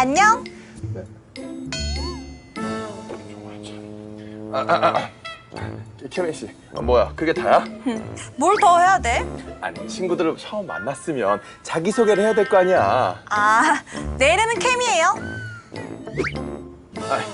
안녕. 케빈 씨, 어, 뭐야? 그게 다야? 뭘 더 해야 돼? 아니 친구들을 처음 만났으면 자기 소개를 해야 될 거 아니야. 아, 내 이름은 캠이에요. 아이,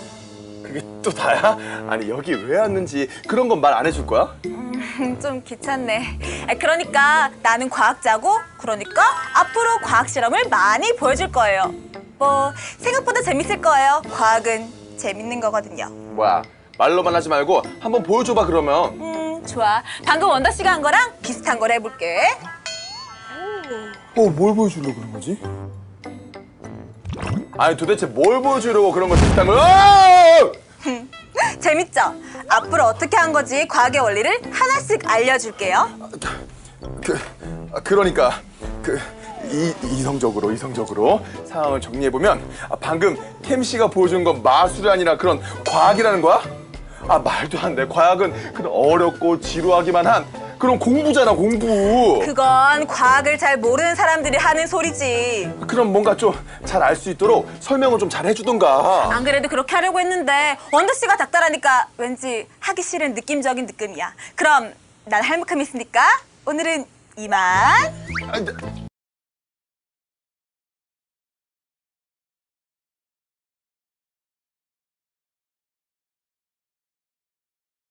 그게 또 다야? 아니 여기 왜 왔는지 그런 건 말 안 해줄 거야? 좀 귀찮네. 아, 그러니까 나는 과학자고, 그러니까 앞으로 과학 실험을 많이 보여줄 거예요. 뭐 생각보다 재밌을 거예요. 과학은 재밌는 거거든요. 뭐야? 말로만 하지 말고 한번 보여줘봐 그러면. 음, 좋아. 방금 원더 씨가 한 거랑 비슷한 걸 해볼게. 어, 뭘 보여주려고 그런 거지? 아니 도대체 뭘 보여주려고 그런 거 비슷한 걸? 어! 재밌죠? 앞으로 어떻게 한 거지 과학의 원리를 하나씩 알려줄게요. 그 아, 그러니까 그 이, 이성적으로 이성적으로 상황을 정리해 보면 아, 방금 캠 씨가 보여준 건 마술이 아니라 그런 과학이라는 거야? 아 말도 안 돼. 과학은 그런 어렵고 지루하기만 한 그런 공부잖아 공부. 그건 과학을 잘 모르는 사람들이 하는 소리지. 그럼 뭔가 좀 잘 알 수 있도록 설명을 좀 잘 해주던가. 안 그래도 그렇게 하려고 했는데 원더 씨가 닥달하니까 왠지 하기 싫은 느낌적인 느낌이야. 그럼 난 할만큼 있으니까 오늘은 이만. 아, 나-